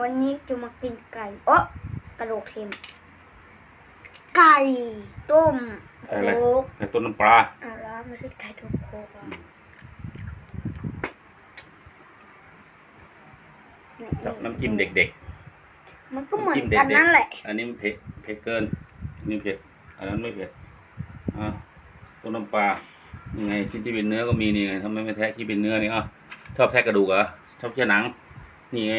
วันนี้จะมากินไก่โอ๊ะกระโดดเค็มไก่ต้มไก่อะไรโคกไก่ต้นน้ำปลาอะแล้วไม่ใช่ไก่ต้มโคกอะนี่กับน้ำจิ้มเด็กมันก็เหมือนน้ำจิ้มเด็กันกๆนั่นแหละ ๆ อันนี้มันเผ็ดเผ็ดเกินอันนี้เผ็ด อันนั้นไม่เผ็ดอะต้นน้ำปลายังไงชิ้นที่เป็นเนื้อก็มีนี่ไงทำไมไม่แทะที่เป็นเนื้อนี่อะ ชอบแทะกระดูกเหรอชอบแค่หนัง นี่ไง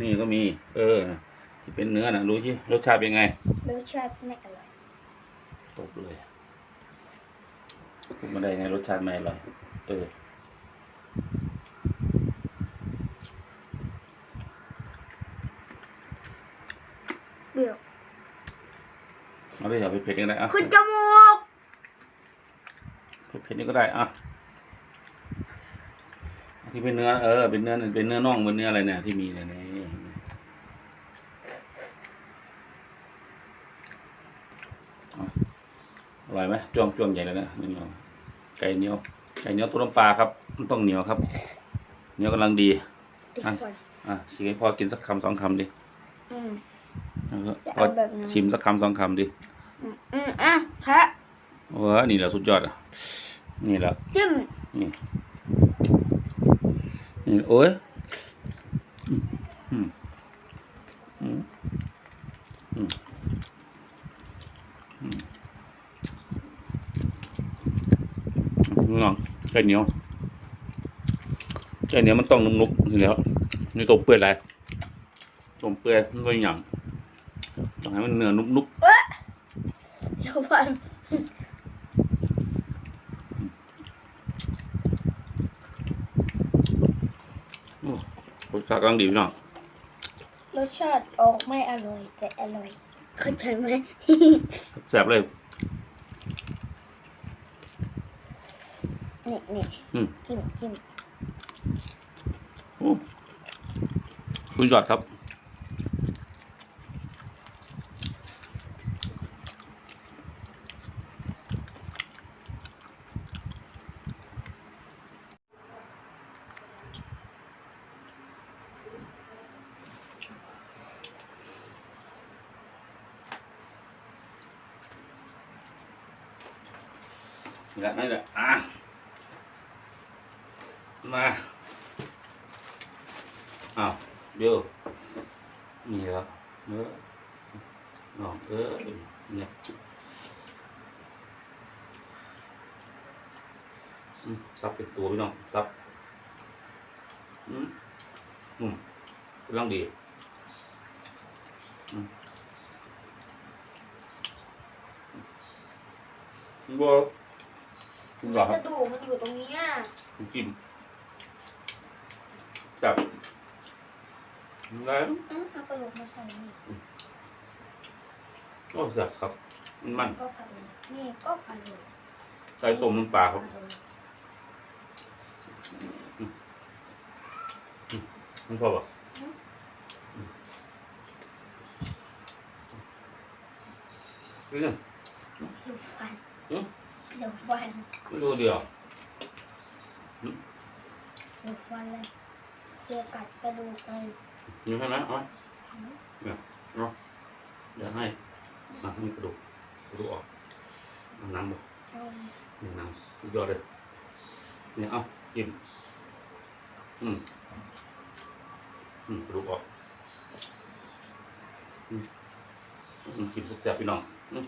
นี่ก็มี เออที่เป็นเนื้อนะรู้ที่รสชาติเป็นไงรสชาติไม่อร่อยตบเลยพูดมาได้ไงรสชาติไม่อร่อยเออเบี้ยวเอาได้อย่าไปเผ็ดๆก็ได้อะขึ้นจมูกเผ็ดๆนี่ก็ได้อะ ที่เป็นเนื้อเออเป็นเนื้อเป็นเนื้อน่องเป็นเนื้ออะไรเนี่ยที่มีเนี่ยนี่เอาอร่อยไหมจ้วงจ้วงใหญ่เลยนะเหนียวไก่เหนียวไก่เหนียวตัวน้ำปลาครับมันต้องเหนียวครับเหนียวกำลังดีติดอะฟันอะชิมให้พ่อกินสักคำสองคำดิอืมแล้วก็จะพ่อเอาแบบนั้นชิมสักคำสองคำดิอืมอืมอะแทะว้านี่แหละสุดยอดอะนี่แหละจิ้มนี่นี่ โอ้ยอืมอืมอืมอืมอืมน้องไก่เหนียวไก่เหนียวมันต้องนุ่มนุกนี่แล้วนี่ตัวเปื่อยอะไรตัวเปื่อยมันไม่หยำต้องให้มันเนื้อนุ่มๆเดี๋ยวฟัน ๆอู้ร สชาติกำลังดีพี่น้องรสชาติออกไม่อร่อย แต่อร่อย เข้าใจไหม แซ่บเลย นี่นี่อืมจิ้มจิ้มโอ้คุณยอดครับ แหละนี่แหละอะมาอ้าวเดี๋ยวนี่ครับเนื้อน้องเออเนี่ยซับเป็นตัวพี่น้องซับอืมอืมกำลังดีอืมบั วคุณหรอคกรับระดูกมันอยู่ตรงเนี้ยน้ำจิ้มจับแล้วเอ้าเอากระดูกมาใส่นี่โอ้จับครับ มันมันก็กระดูกนี่ก็กระดูกใส่ต้มน้ำปลาครับกะดูกมันพอป่ะนี่เนี่ยเดี๋ยวฟันอืม เดี๋ยวฟันไม่รู้เดียวเดี๋ยวฟันเลยเกี่ยวกัดกระดูกไปมีใช่ไหมเอ๋อเนี่ยเนาะเดี๋ยวให้อะนี่กระดูกกระดูกออกเอาน้ำบ่เอานี่น้ำสุดยอดเลยเนี่ยเอากินอืมอืมกระดูกออกอืมอืมกินแซ่บๆพี่น้องอืม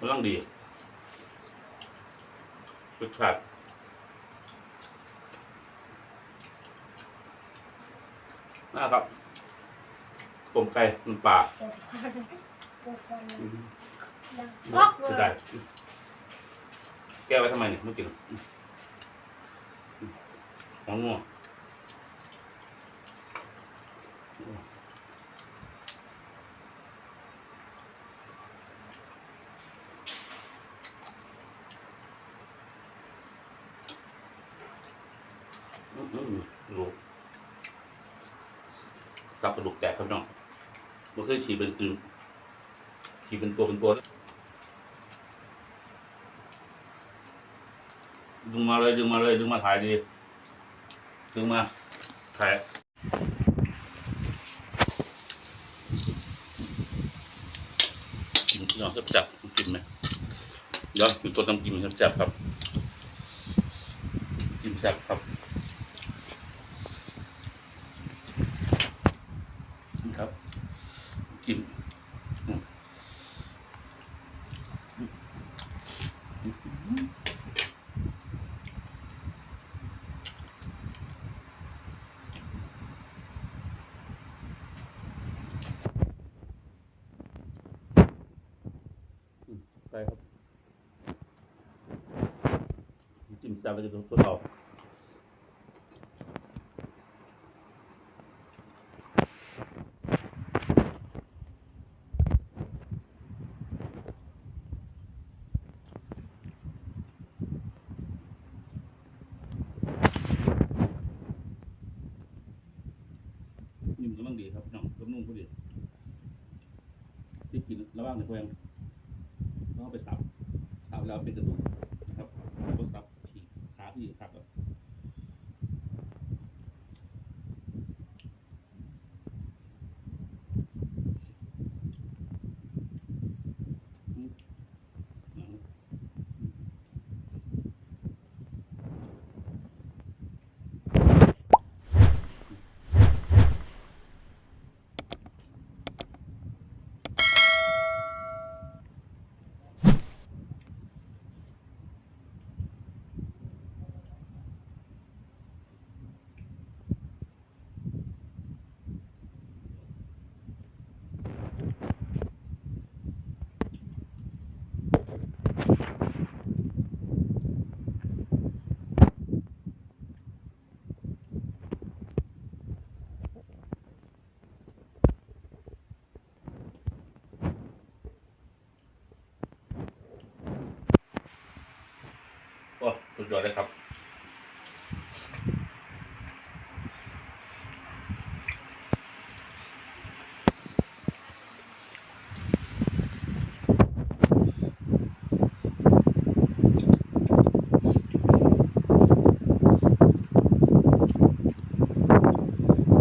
กำลังดีรสชาตินะครับต้มไก่น้ำปลาเสียวฟันปวดฟันเลยอืมดังป๊อกเลจะได้ยแก้ไว้ทำไมเนี่ยไม่กินของงัวอื ลูกสับกระดูกแตกครับน้องมันเคยฉี่เป็นกลืนฉี่เป็นตัวเป็นตัวดึงมาเลยดึงมาเลยดึงมาถ่ายดีดึงมาถ่ายกินเนาะจับๆกินไหมเดี๋ยวมีตัวน้ำกินจับครับกินแซ่บครับนี่ครับ กินอืมอืมไปครับจิ้มแซ่บไปจะตัวตัวเรา นิ่มกำลังดีครับน้องกำนุ่มพอดีที่กิน ระหว่างในแควงต้องไปสับสับแล้วเป็นกระดูกนะครับก็สับฉีกขาที่ขับแบบ อ้สุดยอดเลยครับ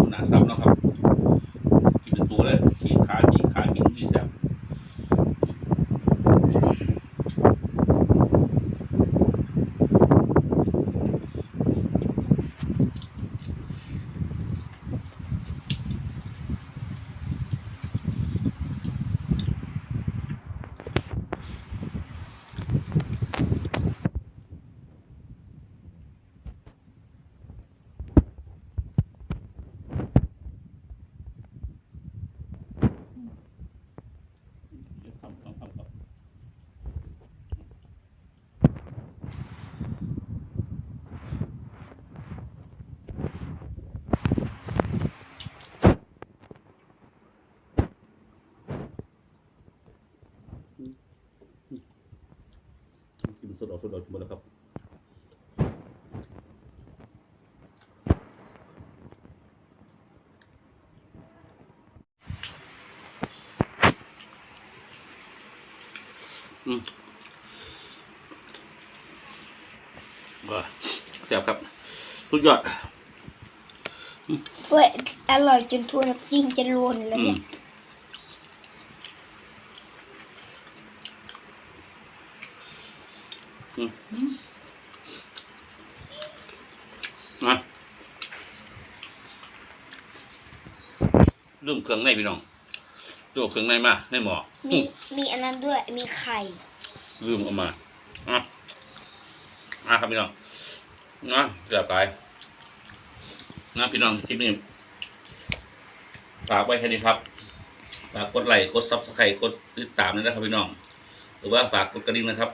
หนาซ้ำแล้วครับ กินเป็นตัวเลยขี่ขาขี่ขากินที่แซ่บทำทำทำครับ กินสดออกสดออกหมดแล้วครับอืมว้าแซ่บครับสุดยอดถ้วยอร่อยจนถ้วยน้ำจิ้มจะล้นแล้วอืเนี่มย อืมมาลืมเครื่องในพี่น้องตัวเครื่องในมาในหมอมีมีอันนั้นด้วย มีไข่ลืมเออกมาอะมาครับพี่น้องนะเกือบไปนะพี่น้องคลิปนี้ฝากไว้แค่นี้ครับฝากกดไลค์กดซับสไครต์กดติดตามด้วยนะครับพี่น้อง หรือว่าฝากกดกระดิ่งนะครับ